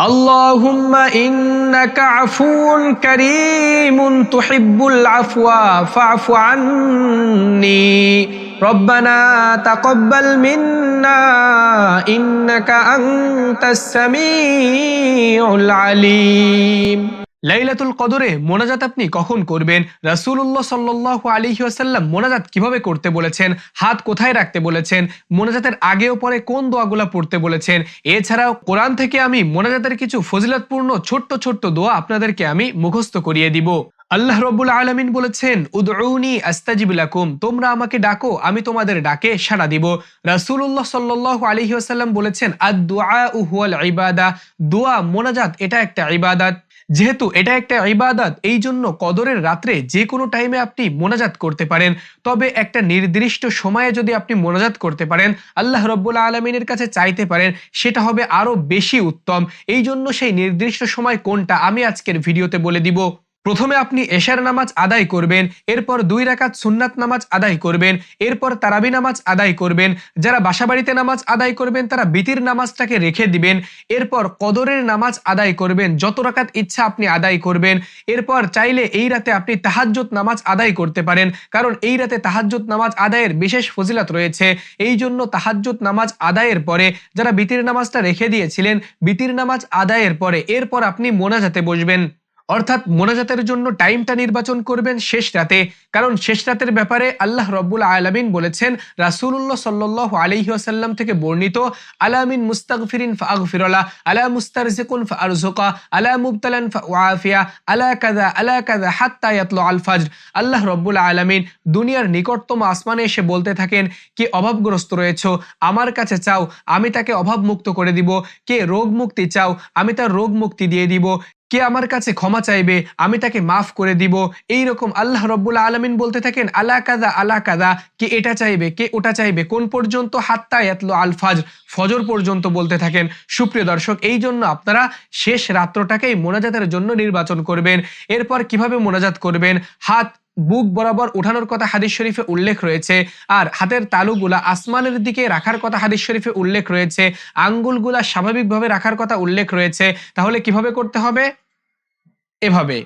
اللهم إنك عفو كريم تحب العفو فاعف عني. ربنا تقبل منا إنك أنت السميع العليم. লাইলাতুল কদরে মোনাজাত আপনি কখন করবেন? রাসূলুল্লাহ সাল্লাল্লাহু আলাইহি ওয়াসাল্লাম মোনাজাত কীভাবে করতে বলেছেন? হাত কোথায় রাখতে বলেছেন? মোনাজাতের আগে ও পরে কোন দোয়াগুলা পড়তে বলেছেন? এছাড়াও কোরআন থেকে আমি মোনাজাতের কিছু ফজিলতপূর্ণ ছোট্ট ছোট্ট দোয়া আপনাদেরকে আমি মুখস্থ করিয়ে দিব। আল্লাহ রব্বুল আলামিন বলেছেন, উদউনি আস্তাজিব লাকুম, তোমরা আমাকে ডাকো, আমি তোমাদের ডাকে সাড়া দিব। রাসূলুল্লাহ সাল্লাল্লাহু আলাইহি ওয়াসাল্লাম বলেছেন, আদ-দুআউ হুয়াল ইবাদা। দোয়া, মোনাজাত, এটা একটা ইবাদত। যেহেতু এটা একটা ইবাদত এই জন্য কদরের রাত্রে যে কোনো টাইমে আপনি মোনাজাত করতে পারেন। তবে একটা নির্দিষ্ট সময়ে যদি আপনি মোনাজাত করতে পারেন, আল্লাহ রব্বুল আলমিনের কাছে চাইতে পারেন, সেটা হবে আরও বেশি উত্তম। এই জন্য সেই নির্দিষ্ট সময় কোনটা আমি আজকের ভিডিওতে বলে দিব। প্রথমে আপনি এশার নামাজ আদায় করবেন, এরপর দুই রাকাত সুন্নাত নামাজ আদায় করবেন, এরপর তারাবি নামাজ আদায় করবেন, যারা বাসাবাড়িতে নামাজ আদায় করবেন, তারা বিতির নামাজটাকে রেখে দিবেন, এরপর কদরের নামাজ আদায় করবেন, যত রাকাত ইচ্ছা আপনি আদায় করবেন, এরপর চাইলে এই রাতে আপনি তাহাজ্জুদ নামাজ আদায় করতে পারেন, কারণ এই রাতে তাহাজ্জুদ নামাজ আদায়ের বিশেষ ফজিলত রয়েছে এই জন্য তাহাজ্জুদ নামাজ আদায়ের পরে যারা বিতির নামাজটা রেখে দিয়েছিলেন, বিতির নামাজ আদায়ের পরে এরপর আপনি মোনাজাতে বসবেন। অর্থাৎ মোনাজাতের জন্য টাইমটা নির্বাচন করবেন শেষ রাতে। কারণ শেষ রাতের ব্যাপারে আল্লাহ রব্বুল আলমিন বলেছেন রাসুল্লাহ সাল্লাহ আলহিহাসাল্লাম থেকে বর্ণিত আলামিন মুস্তাগফিরিন ফাগফিরলা, আলা মুস্তারজিকুন ফারজুকা আলা মুবতালান ফাওয়াফিয়া আলা কাদা আলা কাদা হাত্তা ইয়াতলু আল ফাজর। আল্লাহ রব্বুল আলমিন দুনিয়ার নিকটতম আসমানে এসে বলতে থাকেন, কে অভাবগ্রস্ত রয়েছে, আমার কাছে চাও, আমি তাকে অভাব মুক্ত করে দিব। কে রোগ মুক্তি চাও, আমি তার রোগ মুক্তি দিয়ে দিব। কে আমার কাছে ক্ষমা চাইবে? আমি তাকে মাফ করে দিব। এই রকম আল্লাহ রব্বুল আলমিন বলতে থাকেন, আলা কাদা আলা কাদা কে এটা চাইবে, কে ওটা চাইবে? কোন পর্যন্ত? হাত্তা এতলো আলফাজ ফজর। পর্যন্ত বলতে থাকেন। সুপ্রিয় দর্শক এই জন্য আপনারা শেষ রাত্রটাকেই মোনাজাতের জন্য নির্বাচন করবেন। এরপর কীভাবে মোনাজাত করবেন? হাত, বুক বরাবর উঠানোর কথা হাদিস শরীফে উল্লেখ রয়েছে। আর হাতের তালুগুলা আসমানের দিকে রাখার কথা হাদিস শরীফে উল্লেখ রয়েছে। আঙ্গুলগুলা স্বাভাবিকভাবে রাখার কথা উল্লেখ রয়েছে। তাহলে কীভাবে করতে হবে? এভাবে।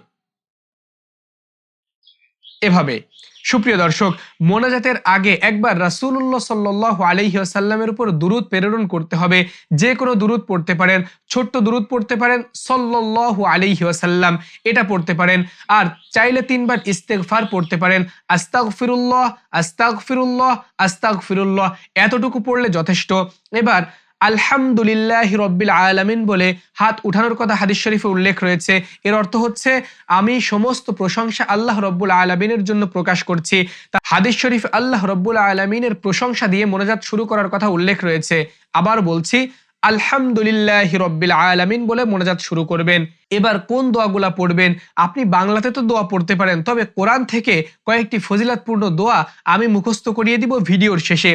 এভাবে। সুপ্রিয় দর্শক, মোনাজাতের আগে একবার রাসুল্লাহ সাল্লাহ আলহিহাসাল্লামের উপর দুরুদ প্রেরণ করতে হবে। যে কোনো দুরুদ পড়তে পারেন, ছোট্ট দুরুদ পড়তে পারেন সল্লাহ আলহিহাসাল্লাম এটা পড়তে পারেন। আর চাইলে তিনবার ইস্তেকফার পড়তে পারেন আস্তাক ফিরুল্লাহ আস্তাক ফিরুল্লাহ আস্তাক ফিরুল্লাহ এতটুকু পড়লে যথেষ্ট। এবার আলহামদুলিল্লাহ রব্বিল আলামিন বলে হাত উঠানোর কথা হাদিস শরীফে উল্লেখ রয়েছে। এর অর্থ হচ্ছে, আমি সমস্ত প্রশংসা আল্লাহ রব্বুল আলমিনের জন্য প্রকাশ করছি। তা হাদিস শরীফ আল্লাহ রব্বুল আলমিনের প্রশংসা দিয়ে মোনাজাত শুরু করার কথা উল্লেখ রয়েছে। আবার বলছি, আলহামদুলিল্লাহ রব্বিল আলামিন বলে মোনাজাত শুরু করবেন। এবার কোন দোয়াগুলা পড়বেন? আপনি বাংলাতে তো দোয়া পড়তে পারেন, তবে কোরআন থেকে কয়েকটি ফজিলাতপূর্ণ দোয়া আমি মুখস্থ করিয়ে দিব ভিডিওর শেষে।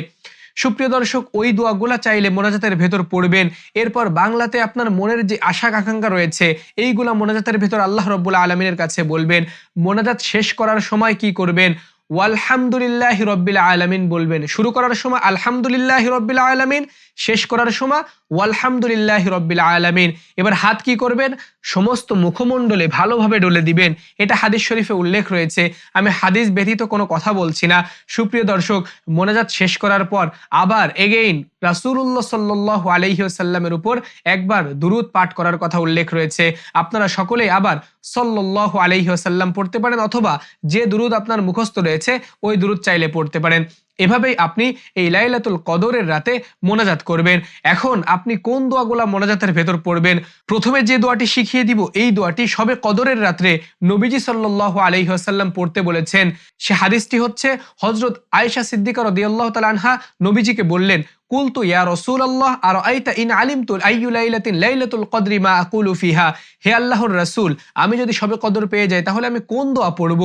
সুপ্রিয় দর্শক, ওই দোয়াগুলা চাইলে মোনাজাতের ভেতর পড়বেন। এরপর বাংলাতে আপনার মনের যে আশা আকাঙ্ক্ষা রয়েছে, এইগুলা মোনাজাতের ভেতর আল্লাহ রব্বুল আলমিনের কাছে বলবেন, মোনাজাত শেষ করার সময় কি করবেন? ওয়ালহামদুলিল্লাহ রব্বিল আলমিন বলবেন। শুরু করার সময় আলহামদুলিল্লাহ রব্বিল আলমিন, শেষ করার সময় ওয়ালহামদুলিল্লাহ রব্বিল আলমিন। এবার হাত কি করবেন? সমস্ত মুখমণ্ডলে ভালোভাবে ডলে দিবেন। এটা হাদিস শরীফে উল্লেখ রয়েছে। আমি হাদিস ব্যতীত কোনো কথা বলছি না। সুপ্রিয় দর্শক, মোনাজাত শেষ করার পর আবার এগেইন রাসুল্লাহ সাল্লাহ আলহিসাল্লামের উপর একবার দুরুদ পাঠ করার কথা উল্লেখ রয়েছে। আপনারা সকলেই আবার সল্লাহ আলহিহাসাল্লাম পড়তে পারেন অথবা যে দুরুদ আপনার মুখস্থ রয়েছে, ওই দুরুদ চাইলে পড়তে পারেন। এভাবেই আপনি এই লাইলাতুল কদরের রাতে মোনাজাত করবেন। এখন আপনি কোন দোয়াগুলা মোনাজাতের ভেতর পড়বেন? প্রথমে যে দোয়াটি শিখিয়ে দিব, এই দোয়াটি সবে কদরের রাত্রে নবীজি সাল্লাহ আলহিহাসাল্লাম পড়তে বলেছেন। সে হাদিসটি হচ্ছে হজরত আয়েশা সিদ্দিকা রদিয়াল্লাহ তালানহা নবীজিকে বললেন, কুলতু ইয়া রসুল আল্লাহ আর আইতা ইন আলিমতুল আইয়ু লাইলাতিন লাইলাতুল কদরি মা আকুলু ফিহা? হে আল্লাহর রাসূল, আমি যদি সবে কদর পেয়ে যাই, তাহলে আমি কোন দোয়া পড়ব?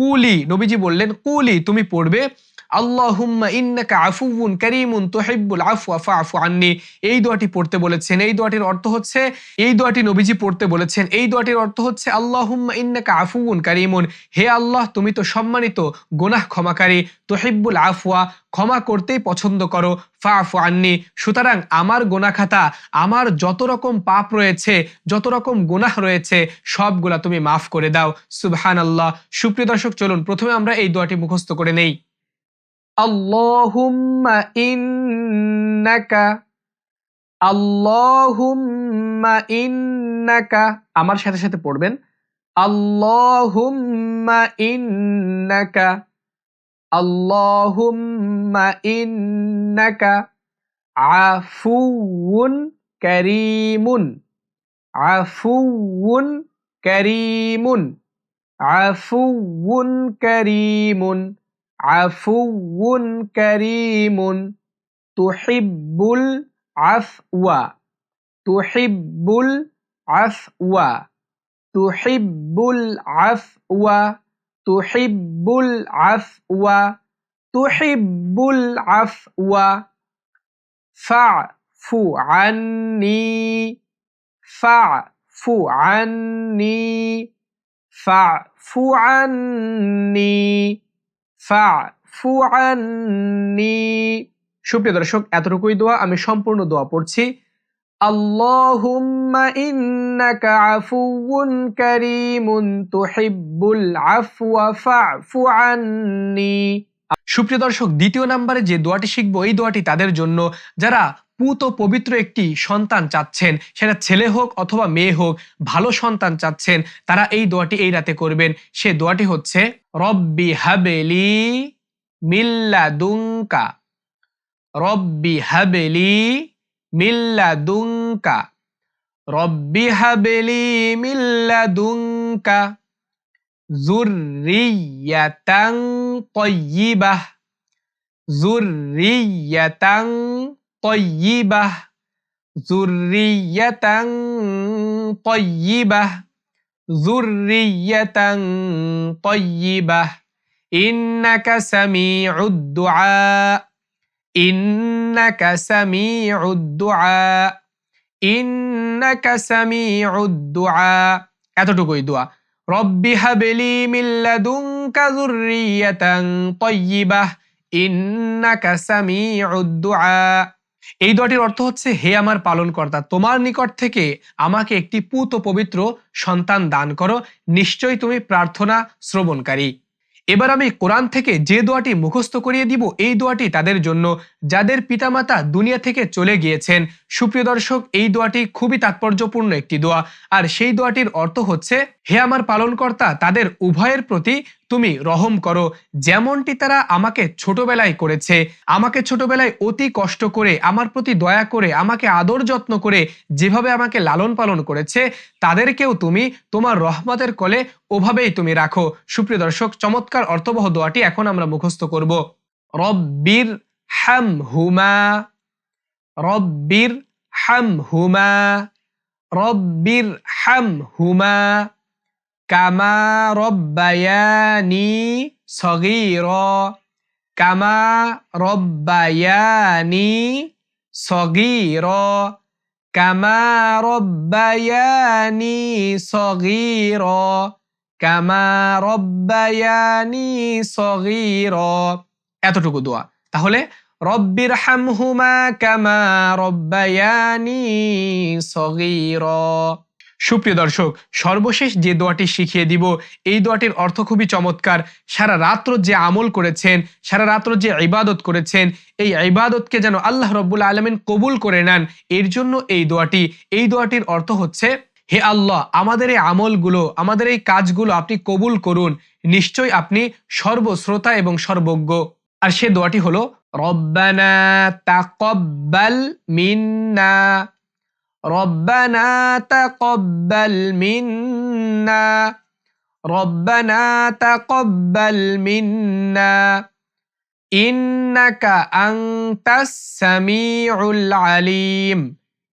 কুলি, নবীজি বললেন, কুলি, তুমি পড়বে, আল্লাহুম্মা ইন্নাকা আফুউন কারীমুন তুহিব্বুল আফওয়া আন্নি। এই দোয়াটি পড়তে বলেছেন। এই দোয়াটির অর্থ হচ্ছে, এই দোয়াটি নবীজি পড়তে বলেছেন। এই দোয়াটির অর্থ হচ্ছে, আল্লাহুম্মা ইন্নাকা আফুউন কারীমুন। হে আল্লাহ, তুমি তো সম্মানিত, গুনাহ ক্ষমাকারী, তুহিব্বুল আফওয়া ক্ষমা করতেই পছন্দ করো। ফাফু আননি, সুতরাং আমার গোনা খাতা আমার যত রকম পাপ রয়েছে, যত রকম গুনাহ রয়েছে, সবগুলা তুমি মাফ করে দাও। সুবহান আল্লাহ সুপ্রিয় দর্শক, চলুন, প্রথমে আমরা এই দোয়াটি মুখস্থ করে নেই। আমার সাথে সাথে পড়বেন। আল্লাহুম্মা ইন্নাকা আল্লাহুম্মা ইন্নাকা আফুউন কারীমুন আফুউন কারীমুন আফুউন কারীমুন আফুউন কারীমুন তুহিব্বুল আফওয়া তুহিব্বুল আফওয়া তুহিব্বুল আফওয়া তুহিব্বুল আফওয়া তুহিব্বুল আফওয়া, ফাফু আন্নি ফাফু আন্নি ফাফু আন্নি ফাফু আন্নি। সুপ্রিয় দর্শক, এতটুকুই দোয়া, আমি সম্পূর্ণ দোয়া পড়ছি। আল্লাহুম্মা ইন্নাকা আফুউন কারীমুন তুহিব্বুল আফওয়া ফা'ফু আন্নি। সুপ্রিয় দর্শক, দ্বিতীয় নম্বরে যে দোয়াটি শিখব, এই দোয়াটি তাদের জন্য। যারা পুত পবিত্র একটি সন্তান চাচ্ছেন, সেটা ছেলে হোক অথবা মেয়ে হোক, ভালো সন্তান চাচ্ছেন, তারা এই দোয়াটি এই রাতে করবেন। সে দোয়াটি হচ্ছে, রব্বি হাবেলি মিল্লা দুঙ্কা রব্বি হাবেলি মিল্লা দুঙ্কা রব্বি হাবেলি মিল্লা দুঙ্কা জুররিয়াতাং তয়্যিবাহ জুররিয়াতাং তয়্যিবাহ জুররিয়াতাং তয়্যিবাহ জুররিয়াতাং তয়্যিবাহ ইন্নাকা সামিউদ দুআ। ইন্নাকা সামিউদ দুআ, ইন্নাকা সামিউদ দুআ, এতটুকুই দোয়া রব্বি হাবেলি মিল্লাদুনকা যুররিয়াতান তাইয়্যিবাহ ইন্নাকা সামিউদ দুআ। এই দোয়াটির অর্থ হচ্ছে, হে আমার পালনকর্তা, তোমার নিকট থেকে আমাকে একটি পুত পবিত্র সন্তান দান করো, নিশ্চয়ই তুমি প্রার্থনা শ্রবণকারী। এবার আমি কোরআন থেকে যে দোয়াটি মুখস্থ করিয়ে দিব এই দোয়াটি তাদের জন্য যাদের পিতামাতা দুনিয়া থেকে চলে গিয়েছেন। সুপ্রিয় দর্শক, এই দোয়াটি খুবই তাৎপর্যপূর্ণ একটি দোয়া। আর সেই দোয়াটির অর্থ হচ্ছে, হে আমার পালনকর্তা, তাদের উভয়ের প্রতি তুমি রহম করো। যেমনটি তারা আমাকে ছোটবেলায় করেছে, আমাকে ছোটবেলায় অতি কষ্ট করে, আমার প্রতি দয়া করে, আমাকে আদর যত্ন করে যেভাবে আমাকে লালন পালন করেছে, তাদেরকেও তুমি তোমার রহমতের কলে ওভাবেই তুমি রাখো। সুপ্রিয় দর্শক, চমৎকার অর্থবহ দোয়াটি এখন আমরা মুখস্থ করব। রব্বির হাম হুমা রব্বির হাম হুমা রব্বির হাম হুমা কামা রব্বায়ানি সগীর, কামা রব্বায়ানি সগীর, কামা রব্বায়ানি সগীর, কামা রব্বায়ানি সগীর। এতটুকু দোয়া। তাহলে রব্বির হামহুমা কামা রব্বায়ানি সগীর। সুপ্রিয় দর্শক, সর্বশেষ যে দোয়াটি শিখিয়ে দিব, এই দোয়াটির অর্থ খুবই চমৎকার। সারা রাত্র যে আমল করেছেন, সারা রাত্র যে ইবাদত করেছেন, এই ইবাদতকে যেন আল্লাহ রব্বুল আলমিন কবুল করে নেন, এর জন্য এই দোয়াটি। এই দোয়াটির অর্থ হচ্ছে, হে আল্লাহ, আমাদের এই আমলগুলো, আমাদের এই কাজগুলো আপনি কবুল করুন। নিশ্চয় আপনি সর্বশ্রোতা এবং সর্বজ্ঞ। আর সে দোয়াটি হলো, রব্বানা তাকব্বাল মিন্না, রব্বানা তাকব্বাল মিন্না, রব্বানা তাকব্বাল মিন্না, ইন্নাকা আংতাস সামিউল আলিম,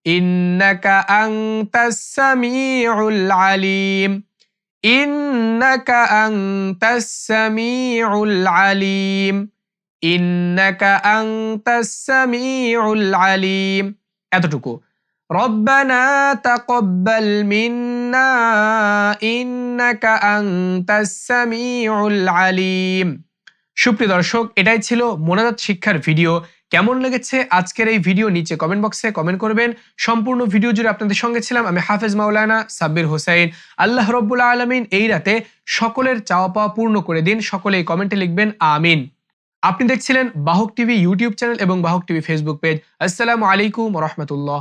ইন্নাকা আংতাস সামিউল আলিম, ইন্নাকা আংতাস সামিউল আলিম। এতটুকু। রব্বানা মিন্না সুপ্রিয় দর্শক, এটাই ছিল মোনাজাত শিক্ষার ভিডিও। কেমন লেগেছে আজকের এই ভিডিও নিচে কমেন্ট বক্সে কমেন্ট করবেন। সম্পূর্ণ ভিডিও জুড়ে আপনাদের সঙ্গে ছিলাম আমি হাফেজ মাওলানা সাব্বির হোসাইন। আল্লাহ রব্বুল আলমিন এই রাতে সকলের চাওয়া পাওয়া পূর্ণ করে দিন। সকলে কমেন্টে লিখবেন, আমিন। আপনি দেখছিলেন বাহক টিভি ইউটিউব চ্যানেল এবং বাহক টিভি ফেসবুক পেজ। আসসালামু আলাইকুম রহমতুল্লাহ।